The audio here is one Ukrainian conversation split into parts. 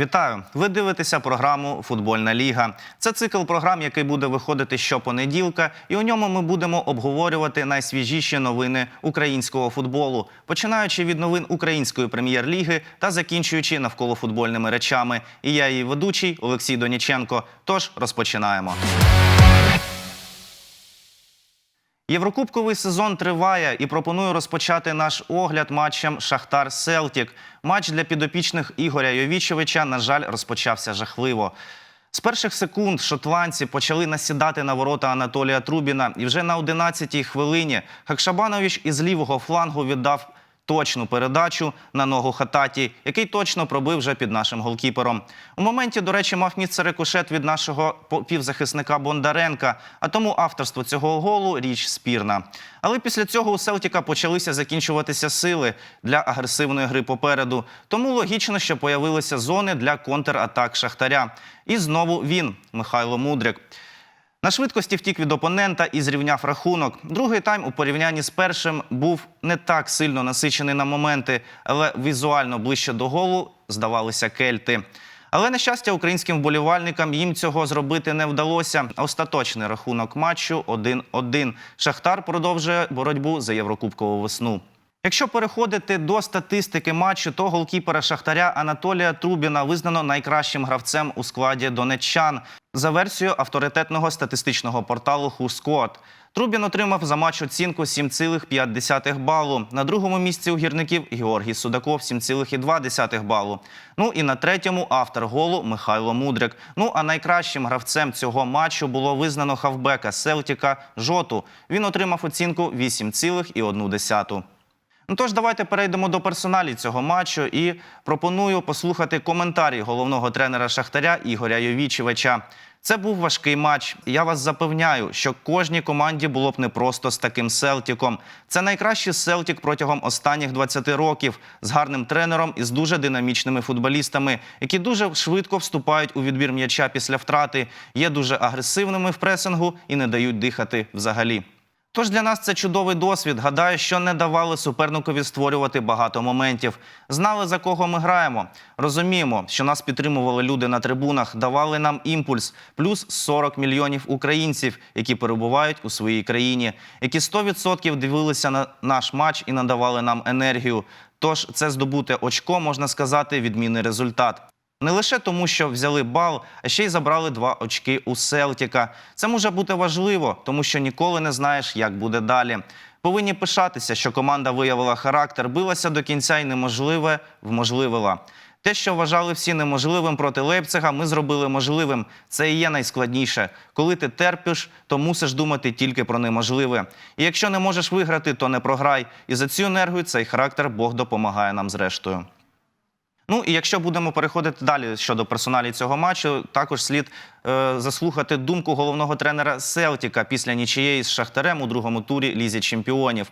Вітаю! Ви дивитеся програму Футбольна ліга. Це цикл програм, який буде виходити щопонеділка, і у ньому ми будемо обговорювати найсвіжіші новини українського футболу, починаючи від новин української прем'єр-ліги та закінчуючи навколо футбольними речами. І я її ведучий Олексій Доніченко. Тож розпочинаємо. Єврокубковий сезон триває і пропоную розпочати наш огляд матчем Шахтар Селтік. Матч для підопічних Ігоря Йовічовича, на жаль, розпочався жахливо. З перших секунд шотландці почали насідати на ворота Анатолія Трубіна, і вже на 11-й хвилині Хакшабанович із лівого флангу віддав точну передачу на ногу Хататі, який точно пробив вже під нашим голкіпером. У моменті, до речі, мав місце рикошет від нашого півзахисника Бондаренка, а тому авторство цього голу річ спірна. Але після цього у Селтіка почалися закінчуватися сили для агресивної гри попереду. Тому логічно, що появилися зони для контратак Шахтаря. І знову він, Михайло Мудрик. На швидкості втік від опонента і зрівняв рахунок. Другий тайм у порівнянні з першим був не так сильно насичений на моменти, але візуально ближче до голу здавалися кельти. Але на щастя, українським вболівальникам їм цього зробити не вдалося. Остаточний рахунок матчу 1-1. Шахтар продовжує боротьбу за єврокубкову весну. Якщо переходити до статистики матчу, то голкіпера Шахтаря Анатолія Трубіна визнано найкращим гравцем у складі донеччан за версією авторитетного статистичного порталу HuSquad. Трубін отримав за матч оцінку 7,5 балу. На другому місці у гірників Георгій Судаков 7,2 балу. Ну і на третьому автор голу Михайло Мудрик. Ну а найкращим гравцем цього матчу було визнано хавбека Селтіка Жоту. Він отримав оцінку 8,1. Ну тож давайте перейдемо до персоналі цього матчу і пропоную послухати коментарі головного тренера Шахтаря Ігоря Йовічевича. Це був важкий матч. Я вас запевняю, що кожній команді було б непросто з таким Селтіком. Це найкращий Селтік протягом останніх 20 років з гарним тренером і з дуже динамічними футболістами, які дуже швидко вступають у відбір м'яча після втрати, є дуже агресивними в пресингу і не дають дихати взагалі. Тож для нас це чудовий досвід. Гадаю, що не давали суперникові створювати багато моментів. Знали за кого ми граємо. Розуміємо, що нас підтримували люди на трибунах, давали нам імпульс, плюс 40 мільйонів українців, які перебувають у своїй країні, які 100% дивилися на наш матч і надавали нам енергію. Тож це здобуте очко, можна сказати, відмінний результат. Не лише тому, що взяли бал, а ще й забрали два очки у Селтіка. Це може бути важливо, тому що ніколи не знаєш, як буде далі. Повинні пишатися, що команда виявила характер, билася до кінця і неможливе вможливила. Те, що вважали всі неможливим проти Лейпцига, ми зробили можливим. Це і є найскладніше. Коли ти терпиш, то мусиш думати тільки про неможливе. І якщо не можеш виграти, то не програй. І за цю енергію цей характер Бог допомагає нам зрештою. Ну і якщо будемо переходити далі щодо персоналі цього матчу, також слід е, заслухати думку головного тренера Селтіка після нічиєї з Шахтарем у другому турі Лізі Чемпіонів.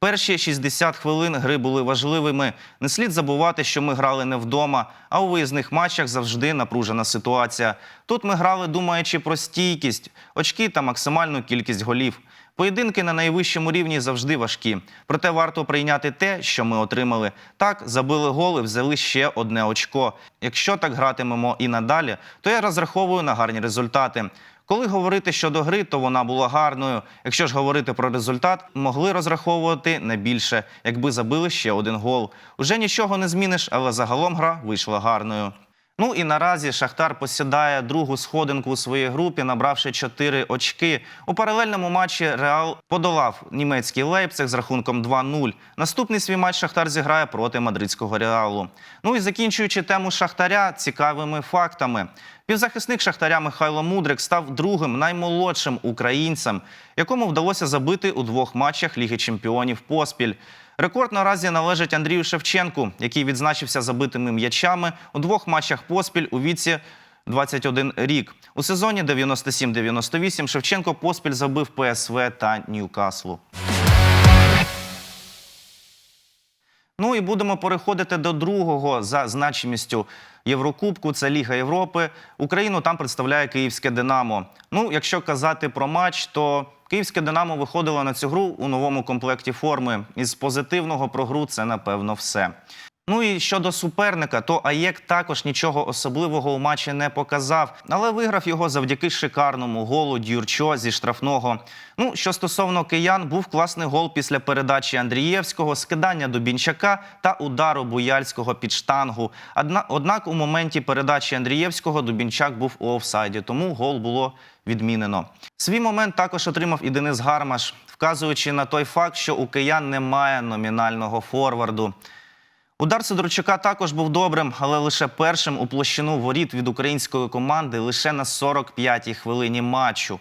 Перші 60 хвилин гри були важливими. Не слід забувати, що ми грали не вдома, а у виїзних матчах завжди напружена ситуація. Тут ми грали, думаючи про стійкість, очки та максимальну кількість голів. Поєдинки на найвищому рівні завжди важкі. Проте варто прийняти те, що ми отримали. Так, забили голи, взяли ще одне очко. Якщо так гратимемо і надалі, то я розраховую на гарні результати. Коли говорити щодо гри, то вона була гарною. Якщо ж говорити про результат, могли розраховувати не більше, якби забили ще один гол. Уже нічого не зміниш, але загалом гра вийшла гарною. Ну і наразі Шахтар посідає другу сходинку у своїй групі, набравши 4 очки. У паралельному матчі Реал подолав німецький Лейпциг з рахунком 2-0. Наступний свій матч Шахтар зіграє проти мадридського Реалу. Ну і закінчуючи тему Шахтаря цікавими фактами. Півзахисник Шахтаря Михайло Мудрик став другим наймолодшим українцем, якому вдалося забити у двох матчах Ліги Чемпіонів поспіль. Рекорд наразі належить Андрію Шевченку, який відзначився забитими м'ячами у двох матчах поспіль у віці 21 рік. У сезоні 97-98 Шевченко поспіль забив ПСВ та Ньюкаслу. Ну і будемо переходити до другого за значимістю Єврокубку. Це Ліга Європи. Україну там представляє Київське Динамо. Ну, якщо казати про матч, то Київське Динамо виходило на цю гру у новому комплекті форми. Із позитивного про гру це напевно все. Ну і щодо суперника, то Аєк також нічого особливого у матчі не показав, але виграв його завдяки шикарному голу Дюрчо зі штрафного. Ну, що стосовно киян, був класний гол після передачі Андрієвського, скидання Дубінчака та удару Буяльського під штангу. Однак у моменті передачі Андрієвського Дубінчак був у офсайді, тому гол було відмінено. Свій момент також отримав і Денис Гармаш, вказуючи на той факт, що у киян немає номінального форварду. Удар Сидорчука також був добрим, але лише першим у площину воріт від української команди лише на 45-й хвилині матчу.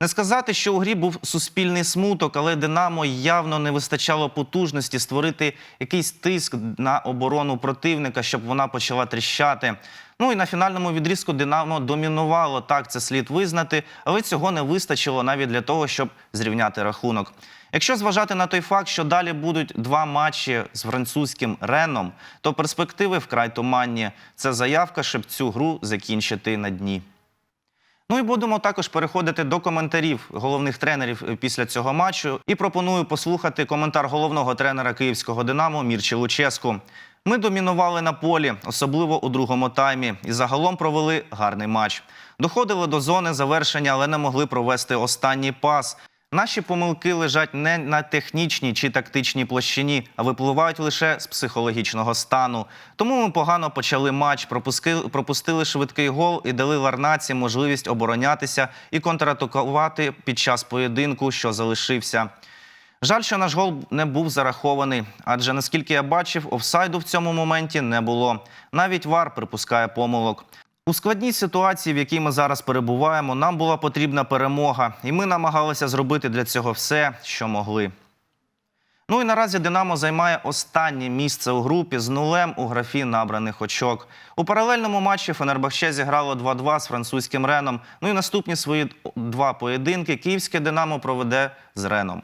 Не сказати, що у грі був суспільний смуток, але Динамо явно не вистачало потужності створити якийсь тиск на оборону противника, щоб вона почала тріщати. Ну і на фінальному відрізку Динамо домінувало, так це слід визнати, але цього не вистачило навіть для того, щоб зрівняти рахунок. Якщо зважати на той факт, що далі будуть два матчі з французьким Реном, то перспективи вкрай туманні. Це заявка, щоб цю гру закінчити на дні. Ну і будемо також переходити до коментарів головних тренерів е, після цього матчу. І пропоную послухати коментар головного тренера київського Динамо Мірчі Луческу. Ми домінували на полі, особливо у другому таймі, і загалом провели гарний матч. Доходили до зони завершення, але не могли провести останній пас. Наші помилки лежать не на технічній чи тактичній площині, а випливають лише з психологічного стану. Тому ми погано почали матч, пропуски- пропустили швидкий гол і дали Ларнаці можливість оборонятися і контратакувати під час поєдинку, що залишився. Жаль, що наш гол не був зарахований, адже наскільки я бачив, офсайду в цьому моменті не було. Навіть вар припускає помилок. У складній ситуації, в якій ми зараз перебуваємо, нам була потрібна перемога, і ми намагалися зробити для цього все, що могли. Ну і наразі Динамо займає останнє місце у групі з нулем у графі набраних очок. У паралельному матчі Фенербахче зіграло 2-2 з французьким Реном. Ну і наступні свої два поєдинки київське Динамо проведе з Реном.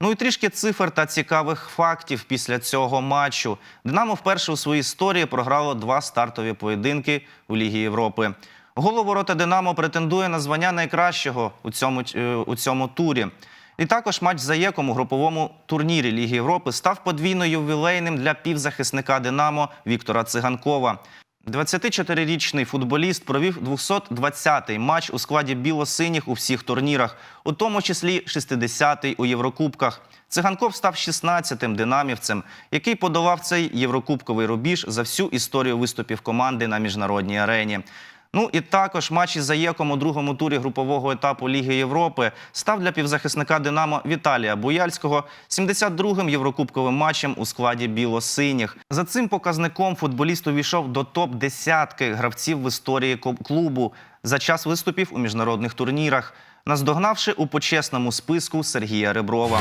Ну і трішки цифр та цікавих фактів після цього матчу. Динамо вперше у своїй історії програло два стартові поєдинки у Лігі Європи. Головорота Динамо претендує на звання найкращого у цьому, е, у цьому турі. І також матч за єком у груповому турнірі Ліги Європи став подвійно ювілейним для півзахисника Динамо Віктора Циганкова. 24-річний футболіст провів 220-й матч у складі біло-синіх у всіх турнірах, у тому числі 60-й у Єврокубках. Циганков став 16-тим динамівцем, який подолав цей єврокубковий рубіж за всю історію виступів команди на міжнародній арені. Ну і також матч із заєком у другому турі групового етапу Ліги Європи став для півзахисника Динамо Віталія Буяльського 72-м єврокубковим матчем у складі біло-синіх. За цим показником футболіст увійшов до топ десятки гравців в історії клубу за час виступів у міжнародних турнірах, наздогнавши у почесному списку Сергія Реброва.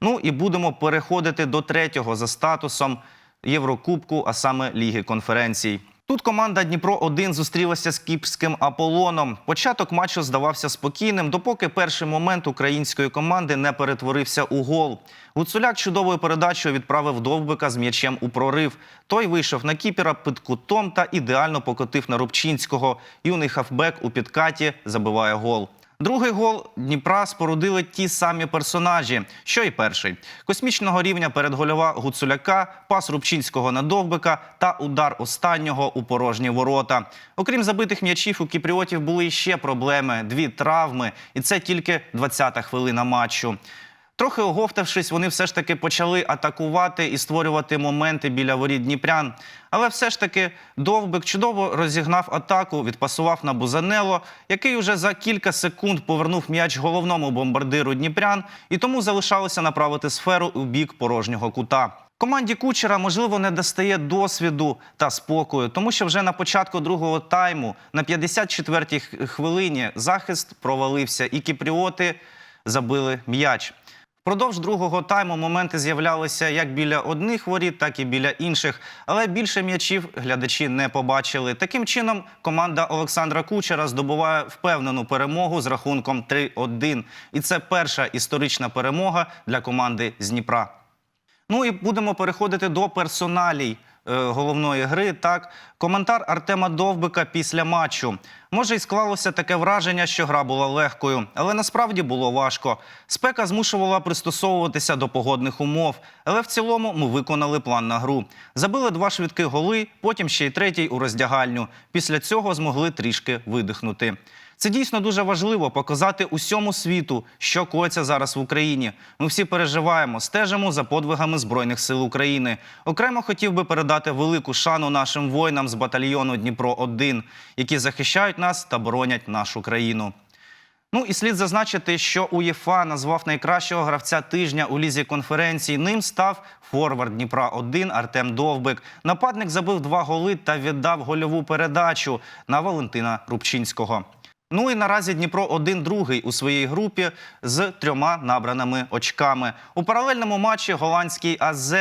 Ну і будемо переходити до третього за статусом Єврокубку, а саме Ліги конференцій. Тут команда Дніпро 1 зустрілася з кіпським Аполлоном. Початок матчу здавався спокійним, допоки перший момент української команди не перетворився у гол. Гуцуляк чудовою передачею відправив довбика з м'ячем у прорив. Той вийшов на кіпера під кутом та ідеально покотив на Рубчинського. Юний хавбек у підкаті забиває гол. Другий гол Дніпра спорудили ті самі персонажі, що й перший. Космічного рівня передгольова Гуцуляка, пас Рубчинського на Довбика та удар останнього у порожні ворота. Окрім забитих м'ячів, у кіпріотів були ще проблеми: дві травми, і це тільки 20-та хвилина матчу. Трохи оговтавшись, вони все ж таки почали атакувати і створювати моменти біля воріт Дніпрян. Але все ж таки Довбик чудово розігнав атаку, відпасував на Бузанело, який уже за кілька секунд повернув м'яч головному бомбардиру Дніпрян, і тому залишалося направити сферу у бік порожнього кута. Команді Кучера, можливо, не достає досвіду та спокою, тому що вже на початку другого тайму, на 54-й хвилині, захист провалився, і кіпріоти забили м'яч. Впродовж другого тайму моменти з'являлися як біля одних воріт, так і біля інших. Але більше м'ячів глядачі не побачили. Таким чином, команда Олександра Кучера здобуває впевнену перемогу з рахунком 3-1. І це перша історична перемога для команди з Дніпра. Ну і будемо переходити до персоналій головної гри. Так, коментар Артема Довбика після матчу. Може, й склалося таке враження, що гра була легкою, але насправді було важко. Спека змушувала пристосовуватися до погодних умов, але в цілому ми виконали план на гру. Забили два швидкі голи, потім ще й третій у роздягальню. Після цього змогли трішки видихнути. Це дійсно дуже важливо показати усьому світу, що коїться зараз в Україні. Ми всі переживаємо, стежимо за подвигами Збройних сил України. Окремо хотів би передати велику шану нашим воїнам з батальйону Дніпро 1 які захищають нас та боронять нашу країну. Ну і слід зазначити, що УЄФА назвав найкращого гравця тижня у лізі конференції. Ним став форвард Дніпра 1 Артем Довбик. Нападник забив два голи та віддав гольову передачу на Валентина Рубчинського. Ну і наразі Дніпро 1 другий у своїй групі з трьома набраними очками. У паралельному матчі голландський АЗ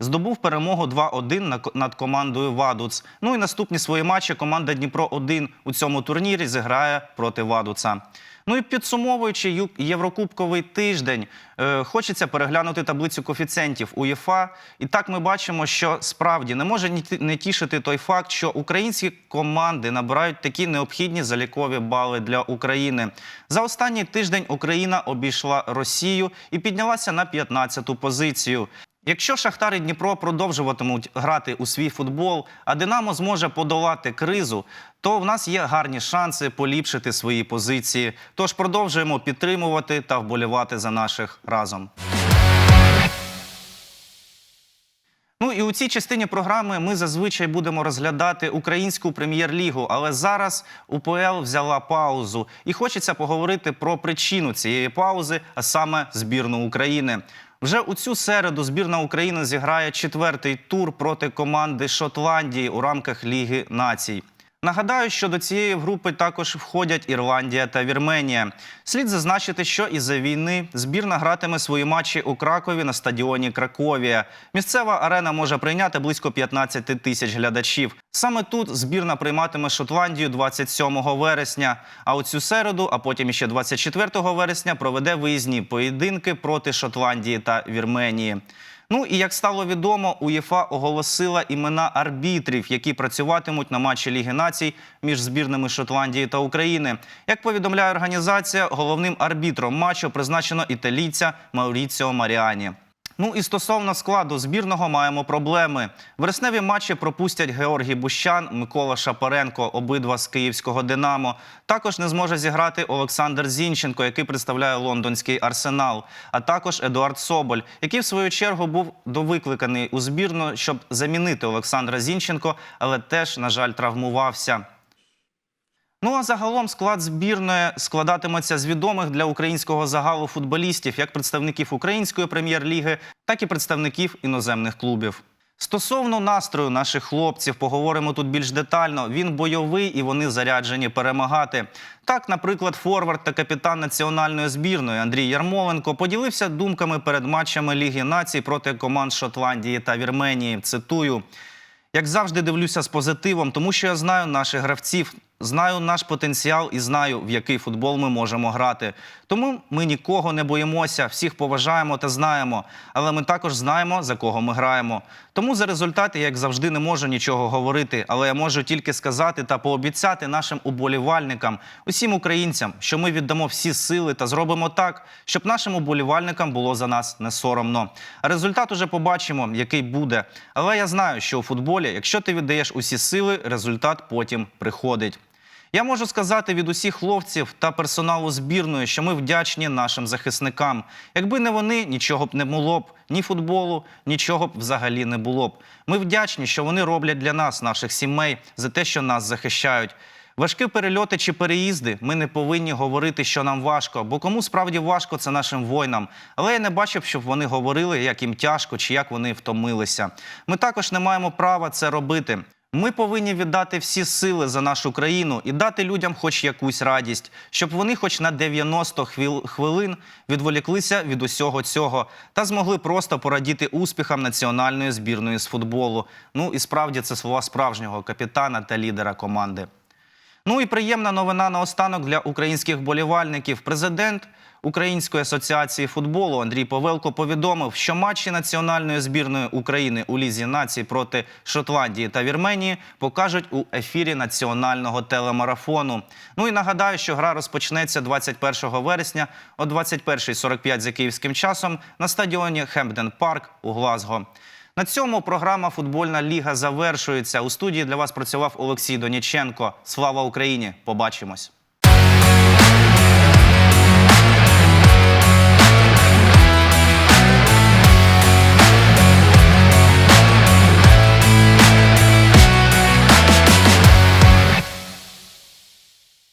здобув перемогу 2-1 на- над командою Вадуц. Ну і наступні свої матчі команда Дніпро 1 у цьому турнірі зіграє проти Вадуца. Ну і підсумовуючи Єврокубковий тиждень, е, хочеться переглянути таблицю коефіцієнтів УЄФА. І так ми бачимо, що справді не може не тішити той факт, що українські команди набирають такі необхідні залікові бали для України. За останній тиждень Україна обійшла Росію і піднялася на 15-ту позицію. Якщо Шахтар і Дніпро продовжуватимуть грати у свій футбол, а Динамо зможе подолати кризу, то в нас є гарні шанси поліпшити свої позиції. Тож продовжуємо підтримувати та вболівати за наших разом. Ну і у цій частині програми ми зазвичай будемо розглядати українську прем'єр-лігу, але зараз УПЛ взяла паузу, і хочеться поговорити про причину цієї паузи, а саме збірну України. Вже у цю середу збірна України зіграє четвертий тур проти команди Шотландії у рамках Ліги націй. Нагадаю, що до цієї групи також входять Ірландія та Вірменія. Слід зазначити, що із-за війни збірна гратиме свої матчі у Кракові на стадіоні Краковія. Місцева арена може прийняти близько 15 тисяч глядачів. Саме тут збірна прийматиме Шотландію 27 вересня. А у цю середу, а потім іще 24 вересня, проведе виїзні поєдинки проти Шотландії та Вірменії. Ну і як стало відомо, УЄФА оголосила імена арбітрів, які працюватимуть на матчі Ліги націй між збірними Шотландії та України. Як повідомляє організація, головним арбітром матчу призначено італійця Мауріціо Маріані. Ну і стосовно складу збірного маємо проблеми. Вересневі матчі пропустять Георгій Бущан, Микола Шапаренко, обидва з київського Динамо. Також не зможе зіграти Олександр Зінченко, який представляє лондонський арсенал, а також Едуард Соболь, який в свою чергу був довикликаний у збірну, щоб замінити Олександра Зінченко, але теж, на жаль, травмувався. Ну а загалом склад збірної складатиметься з відомих для українського загалу футболістів, як представників української прем'єр-ліги, так і представників іноземних клубів. Стосовно настрою наших хлопців, поговоримо тут більш детально. Він бойовий і вони заряджені перемагати. Так, наприклад, форвард та капітан національної збірної Андрій Ярмоленко поділився думками перед матчами Ліги націй проти команд Шотландії та Вірменії. Цитую. Як завжди, дивлюся з позитивом, тому що я знаю наших гравців, знаю наш потенціал і знаю, в який футбол ми можемо грати. Тому ми нікого не боїмося, всіх поважаємо та знаємо. Але ми також знаємо, за кого ми граємо. Тому за результати, як завжди, не можу нічого говорити, але я можу тільки сказати та пообіцяти нашим уболівальникам, усім українцям, що ми віддамо всі сили та зробимо так, щоб нашим уболівальникам було за нас не соромно. А результат уже побачимо, який буде. Але я знаю, що у футболі, якщо ти віддаєш усі сили, результат потім приходить. Я можу сказати від усіх хлопців та персоналу збірної, що ми вдячні нашим захисникам. Якби не вони, нічого б не було б, ні футболу, нічого б взагалі не було б. Ми вдячні, що вони роблять для нас, наших сімей, за те, що нас захищають. Важкі перельоти чи переїзди ми не повинні говорити, що нам важко, бо кому справді важко це нашим воїнам. Але я не бачив, щоб вони говорили, як їм тяжко чи як вони втомилися. Ми також не маємо права це робити. Ми повинні віддати всі сили за нашу країну і дати людям хоч якусь радість, щоб вони, хоч на 90 хвил- хвилин, відволіклися від усього цього та змогли просто порадіти успіхам національної збірної з футболу. Ну і справді це слова справжнього капітана та лідера команди. Ну і приємна новина наостанок для українських болівальників. Президент Української асоціації футболу Андрій Повелко повідомив, що матчі національної збірної України у лізі націй проти Шотландії та Вірменії покажуть у ефірі національного телемарафону. Ну і нагадаю, що гра розпочнеться 21 вересня о 21.45 за київським часом на стадіоні Хемпден Парк у Глазго. На цьому програма Футбольна ліга завершується. У студії для вас працював Олексій Доніченко. Слава Україні! Побачимось!